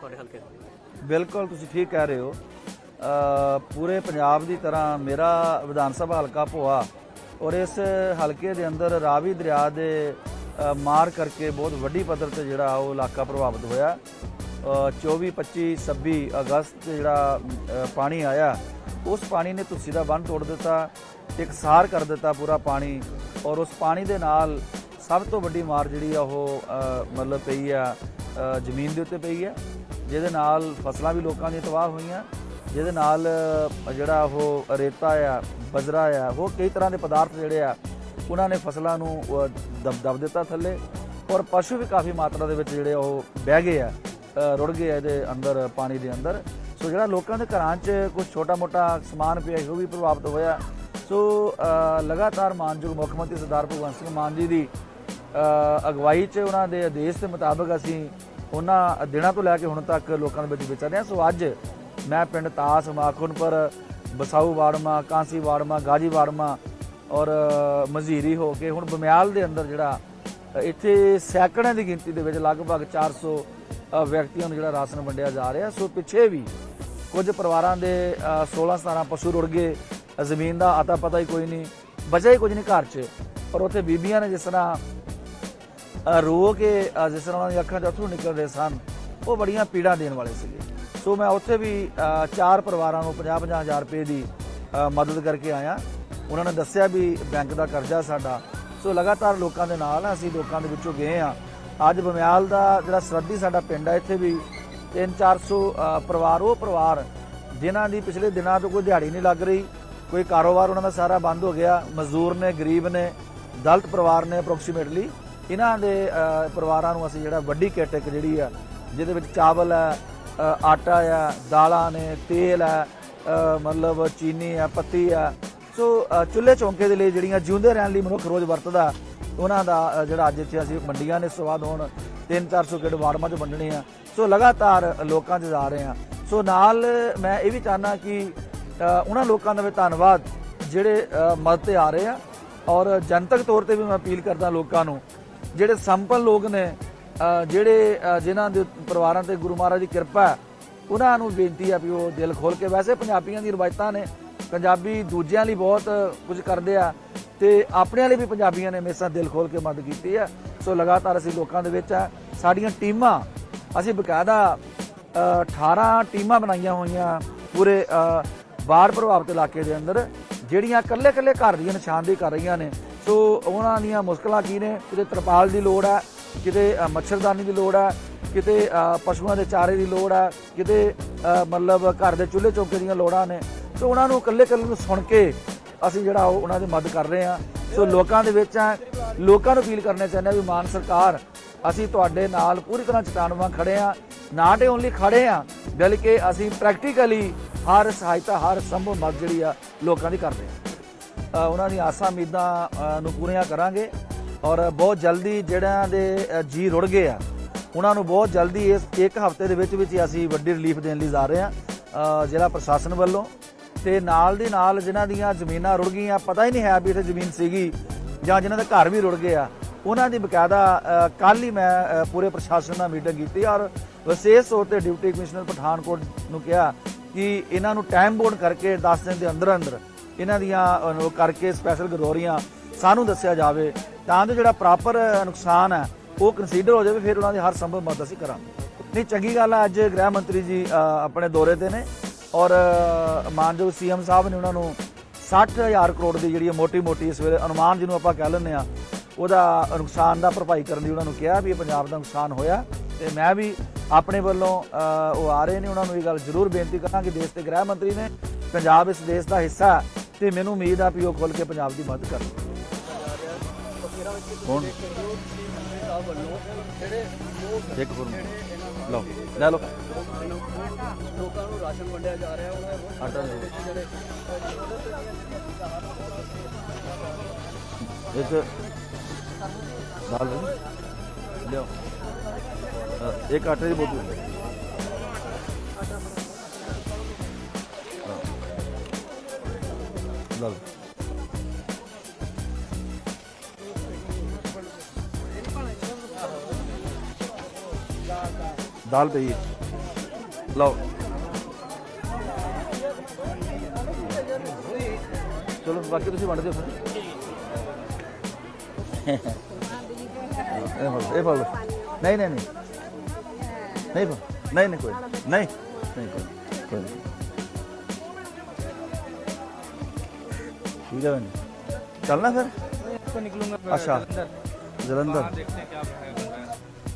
ਤੁਹਾਡੇ ਹਲਕੇ ਬਿਲਕੁਲ ਤੁਸੀਂ ਠੀਕ ਕਹਿ ਰਹੇ ਹੋ। ਪੂਰੇ ਪੰਜਾਬ ਦੀ ਤਰ੍ਹਾਂ ਮੇਰਾ ਵਿਧਾਨ ਸਭਾ ਹਲਕਾ ਭੋਆ ਔਰ ਇਸ ਹਲਕੇ ਦੇ ਅੰਦਰ ਰਾਵੀ ਦਰਿਆ ਦੇ ਮਾਰ ਕਰਕੇ ਬਹੁਤ ਵੱਡੀ ਪੱਧਰ ਤੇ ਜਿਹੜਾ ਉਹ ਇਲਾਕਾ ਪ੍ਰਭਾਵਿਤ ਹੋਇਆ। ਅ, 24 25 26 ਅਗਸਤ 'ਚ ਜਿਹੜਾ ਪਾਣੀ ਆਇਆ ਉਸ ਪਾਣੀ ਨੇ ਤੁਲਸੀ ਦਾ ਬੰਨ ਤੋੜ ਦਿੱਤਾ ਇੱਕ ਸਾਰ ਕਰ ਦਿੱਤਾ ਪੂਰਾ ਪਾਣੀ ਔਰ ਉਸ ਪਾਣੀ ਦੇ ਨਾਲ ਸਭ ਤੋਂ ਵੱਡੀ ਮਾਰ ਜਿਹੜੀ ਆ ਉਹ ਮਤਲਬ ਪਈ ਆ ਜ਼ਮੀਨ ਦੇ ਉੱਤੇ ਪਈ ਆ। ਜਿਹਦੇ ਨਾਲ ਫਸਲਾਂ ਵੀ ਲੋਕਾਂ ਦੀ ਤਬਾਹ ਹੋਈਆਂ ਜਿਹਦੇ ਨਾਲ ਜਿਹੜਾ ਉਹ ਰੇਤਾ ਆ ਬਜਰਾ ਆ ਉਹ ਕਈ ਤਰ੍ਹਾਂ ਦੇ ਪਦਾਰਥ ਜਿਹੜੇ ਆ ਉਹਨਾਂ ਨੇ ਫਸਲਾਂ ਨੂੰ ਅ, ਦਬ ਦਬ ਦਿੱਤਾ ਥੱਲੇ ਔਰ ਪਸ਼ੂ ਵੀ ਕਾਫੀ ਮਾਤਰਾ ਦੇ ਵਿੱਚ ਜਿਹੜੇ ਉਹ ਬਹਿ ਗਏ ਆ ਰੁੜ ਗਏ ਇਹਦੇ ਅੰਦਰ ਪਾਣੀ ਦੇ ਅੰਦਰ। ਸੋ ਜਿਹੜਾ ਲੋਕਾਂ ਦੇ ਘਰਾਂ 'ਚ ਕੁਝ ਛੋਟਾ-ਮੋਟਾ ਸਮਾਨ ਪਿਆ ਉਹ ਵੀ ਪ੍ਰਭਾਵਿਤ ਹੋਇਆ। ਸੋ ਲਗਾਤਾਰ ਮਾਨਯੋਗ ਮੁੱਖ ਮੰਤਰੀ ਸਰਦਾਰ ਭਗਵੰਤ ਸਿੰਘ ਮਾਨ ਜੀ ਦੀ ਅਗਵਾਈ 'ਚ ਉਹਨਾਂ ਦੇ ਆਦੇਸ਼ ਦੇ ਮੁਤਾਬਕ ਅਸੀਂ ਉਹਨਾਂ ਦਿਨਾਂ ਤੋਂ ਲੈ ਕੇ ਹੁਣ ਤੱਕ ਲੋਕਾਂ ਦੇ ਵਿੱਚ ਵਿਚਰ ਰਿਹਾ। ਸੋ ਅੱਜ ਮੈਂ ਪਿੰਡ ਤਾਸ ਮਾਖੁਨਪੁਰ ਬਸਾਊ ਵਾੜਮਾ ਕਾਂਸੀ ਵਾੜਮਾ ਗਾਜੀ ਵਾੜਮਾ ਔਰ ਮਜ਼ੀਰੀ ਹੋ ਕੇ ਹੁਣ ਬਮਿਆਲ ਦੇ ਅੰਦਰ ਜਿਹੜਾ ਇੱਥੇ ਸੈਂਕੜਿਆਂ ਦੀ ਗਿਣਤੀ ਦੇ ਵਿੱਚ ਲਗਭਗ 400 ਅ, ਵਿਅਕਤੀਆਂ ਨੂੰ ਜਿਹੜਾ ਰਾਸ਼ਨ ਵੰਡਿਆ ਜਾ ਰਿਹਾ। ਸੋ ਪਿੱਛੇ ਵੀ ਕੁਝ ਪਰਿਵਾਰਾਂ ਦੇ 16 17 ਪਸ਼ੂ ਰੁੜ ਗਏ। ਜ਼ਮੀਨ ਦਾ ਆਤਾ ਪਤਾ ਹੀ ਕੋਈ ਨਹੀਂ। ਬਚਿਆ ਹੀ ਕੁਝ ਨਹੀਂ ਘਰ 'ਚ। ਪਰ ਉੱਥੇ ਬੀਬੀਆਂ ਨੇ ਜਿਸ ਤਰ੍ਹਾਂ ਰੋ ਕੇ ਜਿਸ ਤਰ੍ਹਾਂ ਉਹਨਾਂ ਦੀਆਂ ਅੱਖਾਂ 'ਚ ਅਥਰੂ ਨਿਕਲ ਰਹੇ ਸਨ, ਉਹ ਬੜੀਆਂ ਪੀੜਾਂ ਦੇਣ ਵਾਲੇ ਸੀਗੇ। ਸੋ ਮੈਂ ਉੱਥੇ ਵੀ ਚਾਰ ਪਰਿਵਾਰਾਂ ਨੂੰ 50-50 ਹਜ਼ਾਰ ਰੁਪਏ ਦੀ ਮਦਦ ਕਰਕੇ ਆਇਆ। ਉਹਨਾਂ ਨੇ ਦੱਸਿਆ ਵੀ ਬੈਂਕ ਦਾ ਕਰਜ਼ਾ ਸਾਡਾ। ਸੋ ਲਗਾਤਾਰ ਲੋਕਾਂ ਦੇ ਨਾਲ ਅਸੀਂ ਲੋਕਾਂ ਦੇ ਵਿੱਚੋਂ ਗਏ ਆ। ਅੱਜ ਬਮਿਆਲ ਦਾ ਜਿਹੜਾ ਸਰਦੀ ਸਾਡਾ ਪਿੰਡ ਹੈ ਇੱਥੇ ਵੀ 3-400 ਪਰਿਵਾਰ, ਉਹ ਪਰਿਵਾਰ ਜਿਨ੍ਹਾਂ ਦੀ ਪਿਛਲੇ ਦਿਨਾਂ ਤੋਂ ਕੋਈ ਦਿਹਾੜੀ ਨਹੀਂ ਲੱਗ ਰਹੀ, ਕੋਈ ਕਾਰੋਬਾਰ ਉਹਨਾਂ ਦਾ ਸਾਰਾ ਬੰਦ ਹੋ ਗਿਆ। ਮਜ਼ਦੂਰ ਨੇ, ਗਰੀਬ ਨੇ, ਦਲਤ ਪਰਿਵਾਰ ਨੇ ਅਪਰੋਕਸੀਮੇਟਲੀ ਇਹਨਾਂ ਦੇ ਪਰਿਵਾਰਾਂ ਨੂੰ ਅਸੀਂ ਜਿਹੜਾ ਵੱਡੀ ਕਿੱਟ ਇੱਕ ਜਿਹੜੀ ਆ, ਜਿਹਦੇ ਵਿੱਚ ਚਾਵਲ ਹੈ ਆਟਾ ਆ, ਦਾਲਾਂ ਨੇ, ਤੇਲ ਹੈ ਮਤਲਬ ਚੀਨੀ ਹੈ ਪੱਤੀ ਹੈ ਸੋ ਚੁੱਲ੍ਹੇ ਚੌਂਕੇ ਦੇ ਲਈ ਜਿਹੜੀਆਂ ਜਿਉਂਦੇ ਰਹਿਣ ਲਈ ਮਨੁੱਖ ਰੋਜ਼ ਵਰਤਦਾ, ਉਹਨਾਂ ਦਾ ਜਿਹੜਾ ਅੱਜ ਇੱਥੇ ਅਸੀਂ ਮੰਡੀਆਂ ਨੇ ਸਵਾਦ ਹੋਣ 3-400 ਕਿੱਡ ਵਾਰਮਾਂ 'ਚ ਵੰਡਣੇ ਆ। ਸੋ, ਲਗਾਤਾਰ ਲੋਕਾਂ 'ਚ ਜਾ ਰਹੇ ਆ। ਸੋ, ਨਾਲ ਮੈਂ ਇਹ ਵੀ ਚਾਹਨਾ ਕਿ ਉਹਨਾਂ ਲੋਕਾਂ ਦਾ ਵੀ ਧੰਨਵਾਦ ਜਿਹੜੇ ਮਦਦ ਤੇ ਆ ਰਹੇ ਆ। ਔਰ ਜਨਤਕ ਤੌਰ ਤੇ ਵੀ ਮੈਂ ਅਪੀਲ ਕਰਦਾ ਲੋਕਾਂ ਨੂੰ ਜਿਹੜੇ ਸੰਪਨ ਲੋਕ ਨੇ ਜਿਹੜੇ ਅ, ਜਿਨ੍ਹਾਂ ਦੇ ਪਰਿਵਾਰਾਂ ਤੇ ਗੁਰੂ ਮਹਾਰਾਜ ਦੀ ਕਿਰਪਾ ਹੈ ਉਹਨਾਂ ਨੂੰ ਬੇਨਤੀ ਆ ਵੀ ਉਹ ਦਿਲ ਖੋਲ ਕੇ ਵੈਸੇ ਪੰਜਾਬੀਆਂ ਦੀ ਰਵਾਇਤਾਂ ਨੇ ਪੰਜਾਬੀ ਦੂਜਿਆਂ ਲਈ ਬਹੁਤ ਕੁਝ ਕਰਦੇ ਆ ਤੇ ਆਪਣਿਆਂ ਲਈ ਵੀ ਪੰਜਾਬੀਆਂ ਨੇ ਹਮੇਸ਼ਾ ਦਿਲ ਖੋਲ ਕੇ ਮਦਦ ਕੀਤੀ ਆ ਸੋ ਲਗਾਤਾਰ ਅਸੀਂ ਲੋਕਾਂ ਦੇ ਵਿੱਚ ਆ ਸਾਡੀਆਂ ਟੀਮਾਂ ਅਸੀਂ ਬਕਾਇਦਾ ਅ, 18 ਟੀਮਾਂ ਬਣਾਈਆਂ ਹੋਈਆਂ ਪੂਰੇ ਅ, ਬਾੜ ਪ੍ਰਭਾਵਿਤ ਇਲਾਕੇ ਦੇ ਅੰਦਰ ਜਿਹੜੀਆਂ ਕੱਲੇ-ਕੱਲੇ ਘਰ ਦੀਆਂ ਨਿਸ਼ਾਨਦੇਹੀ ਕਰ ਰਹੀਆਂ ਨੇ ਸੋ ਉਹਨਾਂ ਦੀਆਂ ਮੁਸ਼ਕਲਾਂ ਕੀ ਨੇ? ਕਿਤੇ ਤਰਪਾਲ ਦੀ ਲੋੜ ਹੈ, ਕਿਤੇ ਮੱਛਰਦਾਨੀ ਦੀ ਲੋੜ ਹੈ, ਕਿਤੇ ਪਸ਼ੂਆਂ ਦੇ ਚਾਰੇ ਦੀ ਲੋੜ ਹੈ, ਕਿਤੇ ਮਤਲਬ ਘਰ ਦੇ ਚੁੱਲ੍ਹੇ ਚੌਕੇ ਦੀਆਂ ਲੋੜਾਂ ਨੇ। ਸੋ ਉਹਨਾਂ ਨੂੰ ਇਕੱਲੇ ਇਕੱਲੇ ਨੂੰ ਸੁਣ ਕੇ ਅਸੀਂ ਜਿਹੜਾ ਉਹ ਉਹਨਾਂ ਦੀ ਮਦਦ ਕਰ ਰਹੇ ਹਾਂ। ਸੋ ਲੋਕਾਂ ਦੇ ਵਿੱਚ ਆ ਲੋਕਾਂ ਨੂੰ ਅਪੀਲ ਕਰਨਾ ਚਾਹੁੰਦੇ ਹਾਂ ਵੀ ਮਾਨ ਸਰਕਾਰ, ਅਸੀਂ ਤੁਹਾਡੇ ਨਾਲ ਪੂਰੀ ਤਰ੍ਹਾਂ ਚਟਾਨਵਾਂ ਖੜੇ ਆ ਨਾਟ ਓਨਲੀ ਖੜੇ ਆ ਬਲਕਿ ਅਸੀਂ ਪ੍ਰੈਕਟੀਕਲੀ ਹਰ ਸਹਾਇਤਾ, ਹਰ ਸੰਭਵ ਮਦਦ ਜਿਹੜੀ ਆ ਲੋਕਾਂ ਦੀ ਕਰਦੇ ਆ ਉਹਨਾਂ ਦੀਆਂ ਆਸਾਂ ਉਮੀਦਾਂ ਨੂੰ ਪੂਰੀਆਂ ਕਰਾਂਗੇ ਔਰ ਬਹੁਤ ਜਲਦੀ ਜਿਹੜਿਆਂ ਦੇ ਅ, ਜੀ ਰੁੜ ਗਏ ਆ ਉਹਨਾਂ ਨੂੰ ਬਹੁਤ ਜਲਦੀ ਇਸ ਇੱਕ ਹਫ਼ਤੇ ਦੇ ਵਿੱਚ ਵਿੱਚ ਅਸੀਂ ਵੱਡੀ ਰਿਲੀਫ ਦੇਣ ਲਈ ਜਾ ਰਹੇ ਹਾਂ ਜ਼ਿਲ੍ਹਾ ਪ੍ਰਸ਼ਾਸਨ ਵੱਲੋਂ। ਤੇ ਨਾਲ ਦੀ ਨਾਲ ਜਿਨ੍ਹਾਂ ਦੀਆਂ ਜ਼ਮੀਨਾਂ ਰੁੜ ਗਈਆਂ ਪਤਾ ਹੀ ਨਹੀਂ ਹੈ ਵੀ ਇੱਥੇ ਜ਼ਮੀਨ ਸੀਗੀ ਜਾਂ ਜਿਨ੍ਹਾਂ ਦੇ ਘਰ ਵੀ ਰੁੜ ਗਏ ਆ ਉਹਨਾਂ ਦੀ ਬਕਾਇਦਾ ਕੱਲ ਹੀ ਮੈਂ ਪੂਰੇ ਪ੍ਰਸ਼ਾਸਨ ਨਾਲ ਮੀਟਿੰਗ ਕੀਤੀ ਔਰ ਵਿਸ਼ੇਸ਼ ਤੌਰ ਤੇ ਡਿਪਟੀ ਕਮਿਸ਼ਨਰ ਪਠਾਨਕੋਟ ਨੂੰ ਕਿਹਾ ਕਿ ਇਹਨਾਂ ਨੂੰ ਟਾਈਮ ਬੋਰਡ ਕਰਕੇ 10 ਦਿਨ ਦੇ ਅੰਦਰ ਅੰਦਰ ਇਹਨਾਂ ਦੀਆਂ ਕਰਕੇ ਸਪੈਸ਼ਲ ਗਦੋਰੀਆਂ ਸਾਨੂੰ ਦੱਸਿਆ ਜਾਵੇ ਤਾਂ ਜੋ ਜਿਹੜਾ ਪ੍ਰੋਪਰ ਨੁਕਸਾਨ ਹੈ ਉਹ ਕੰਸੀਡਰ ਹੋ ਜਾਵੇ ਫਿਰ ਉਹਨਾਂ ਦੀ ਹਰ ਸੰਭਵ ਮਦਦ ਅਸੀਂ ਕਰਾਂਗੇ। ਨਹੀਂ ਚੰਗੀ ਗੱਲ ਹੈ ਅੱਜ ਗ੍ਰਹਿ ਮੰਤਰੀ ਜੀ ਆਪਣੇ ਦੌਰੇ ਤੇ ਨੇ ਔਰ ਅ, ਮਾਨਯੋਗ ਸੀਐਮ ਸਾਹਿਬ ਨੇ ਉਹਨਾਂ ਨੂੰ 60000 ਕਰੋੜ ਦੀ ਜਿਹੜੀ ਮੋਟੀ ਮੋਟੀ ਇਸ ਵੇਲੇ ਅਨੁਮਾਨ ਜਿਹਨੂੰ ਆਪਾਂ ਕਹਿ ਲੈਂਦੇ ਆ ਉਹਦਾ ਨੁਕਸਾਨ ਦਾ ਭਰਪਾਈ ਕਰਨ ਦੀ ਉਹਨਾਂ ਨੂੰ ਕਿਹਾ ਵੀ ਇਹ ਪੰਜਾਬ ਦਾ ਨੁਕਸਾਨ ਹੋਇਆ। ਤੇ ਮੈਂ ਵੀ ਆਪਣੇ ਵੱਲੋਂ ਉਹ ਆ ਰਹੇ ਨੇ ਉਹਨਾਂ ਨੂੰ ਇਹ ਗੱਲ ਜ਼ਰੂਰ ਬੇਨਤੀ ਕਰਾਂ ਕਿ ਦੇਸ਼ ਦੇ ਗ੍ਰਹਿ ਮੰਤਰੀ ਨੇ ਪੰਜਾਬ ਇਸ ਦੇਸ਼ ਦਾ ਹਿੱਸਾ ਹੈ ਤੇ ਮੈਨੂੰ ਉਮੀਦ ਆ ਵੀ ਉਹ ਖੁੱਲ ਕੇ ਪੰਜਾਬ ਦੀ ਮਦਦ ਕਰਨਗੇ ਕੌਣ? ਇੱਕ ਫੋਨ ਲਓ, ਲੈ ਲਓ। ਲੋਕਾਂ ਨੂੰ ਰਾਸ਼ਨ ਵੰਡਿਆ ਜਾ ਰਿਹਾ ਉਹਨਾਂ ਆਟਾ ਇੱਕ ਦਾਲ ਲਿਓ ਇੱਕ ਆਟੇ ਦੀ ਬੋਤਲ। ਹਾਂ। ਦਾਲ ਦਾਲ ਪਈ ਹੈ ਲਓ ਚਲੋ ਬਾਕੀ ਤੁਸੀਂ ਵੰਡ ਦਿਓ ਫਿਰ ਇਹ ਫੜ ਲਓ, ਇਹ ਫੜ ਲਓ। ਨਹੀਂ ਨਹੀਂ ਨਹੀਂ ਨਹੀਂ ਫੜ- ਨਹੀਂ ਨਹੀਂ ਕੋਈ ਨਹੀਂ ਨਹੀਂ ਕੋਈ ਕੋਈ ਨਹੀਂ। ਠੀਕ ਹੈ ਬਣ ਚੱਲਣਾ ਫਿਰ तो निकलूंगा ਅੱਛਾ ਜਲੰਧਰ देखते हैं क्या है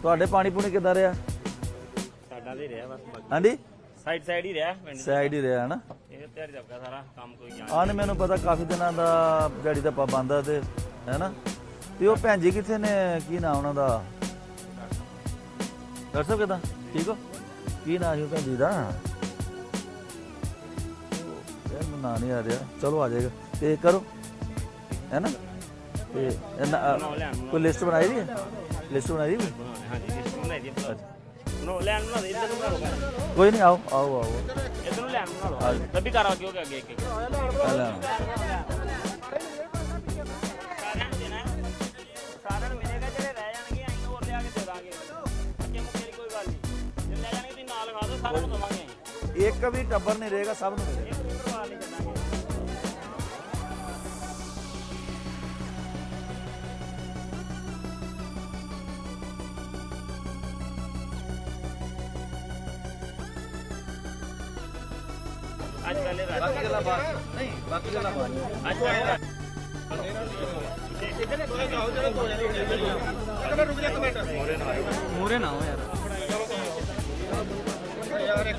ਤੁਹਾਡੇ ਪਾਣੀ ਪੂਣੀ ਕਿੱਦਾਂ ਰਿਹਾ ਸਾਡਾ ਤੇ ਰਿਹਾ ਬਸ ਬਾਕੀ ਹਾਂਜੀ ਸਾਈਡ ਸਾਈਡ ਹੀ ਰਿਹਾ ਪਿੰਡ ਸਾਈਡ ਹੀ ਰਿਹਾ ਹਨਾ ਇਹ ਤਿਆਰ ਜੱਗਾ ਸਾਰਾ ਕੰਮ ਕੋਈ ਜਾਣ ਆਹ ਨੇ ਮੈਨੂੰ ਪਤਾ ਕਾਫੀ ਦਿਨਾਂ ਦਾ ਦਿਹਾੜੀ ਦਾ ਪਾਬੰਦ ਆ ਤੇ ਹੈਨਾ ਤੇ ਉਹ ਭੈਣ ਜੀ ਕਿੱਥੇ ਨੇ ਕੀ ਨਾਮ ਉਹਨਾਂ ਦਾ ਡਾਕਟਰ ਸਾਹਿਬ ਕਿਦਾਂ ਠੀਕ ਹੋ ਕੀ ਨਾਮ ਸੀ ਉਹ ਭੈਣ ਜੀ ਦਾ ਯਾਰ ਮੈਨੂੰ ਨਾ ਨਹੀਂ ਆ ਰਿਹਾ। ਚਲੋ ਆ ਜਾਏਗਾ। ਤੇ ਕਰੋ। ਹੈਨਾ ਤੇ ਇਹ ਨਾ- ਕੋਈ ਲਿਸਟ ਬਣਾਈ ਦੀ ਹੈ? ਲਿਸਟ ਬਣਾਈ ਦੀ? ਹੈ? ਹਾਂਜੀ ਲਿਸਟ ਬਣਾਈ ਦੀ ਨੋ ਲੈਣ ਬਣਾ ਦੇ ਇੱਧਰ ਨੂੰ ਬਣਾ ਲਓ ਕੋਈ ਨਹੀਂ, ਆਓ ਆਓ ਆਓ। ਇੱਧਰ ਨੂੰ ਲੈਣ ਬਣਾ ਲਓ ਲੱਭੀ ਕਰ ਅੱਗੇ ਹੋ ਕੇ ਅੱਗੇ ਇੱਕ ਇੱਕ ਆ ਲੈ ਆਓ। ਸਾਰਿਆਂ ਨੂੰ ਦੇਣਾ ਹੈ। ਸਾਰਿਆਂ ਨੂੰ ਮਿਲੇਗਾ ਜਿਹੜੇ ਰਹਿ ਜਾਣਗੇ, ਅਸੀਂ ਹੋਰ ਲਿਆ ਕੇ ਦੇ ਦਾਂਗੇ। ਅੱਗੇ ਮੁੱਕੇ ਦੀ ਕੋਈ ਗੱਲ ਨਹੀਂ। ਜੇ ਲੈ ਜਾਣਗੇ, ਤੁਸੀਂ ਨਾਲ ਲਗਾ ਦਿਓ ਸਾਰਿਆਂ ਨੂੰ ਦਵਾਂਗੇ। एक भी टब्बर नहीं रहेगा सब आज पहले बात नहीं बाकी वाला बात आज पहले इधर इधर जाओ जरा तो मोरे ना आओ मोरे ना आओ यार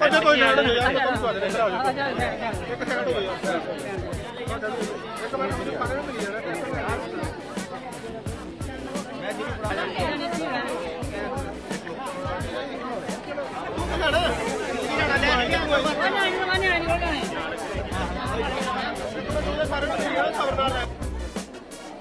Ano, ano, ano, ano, ano, ano.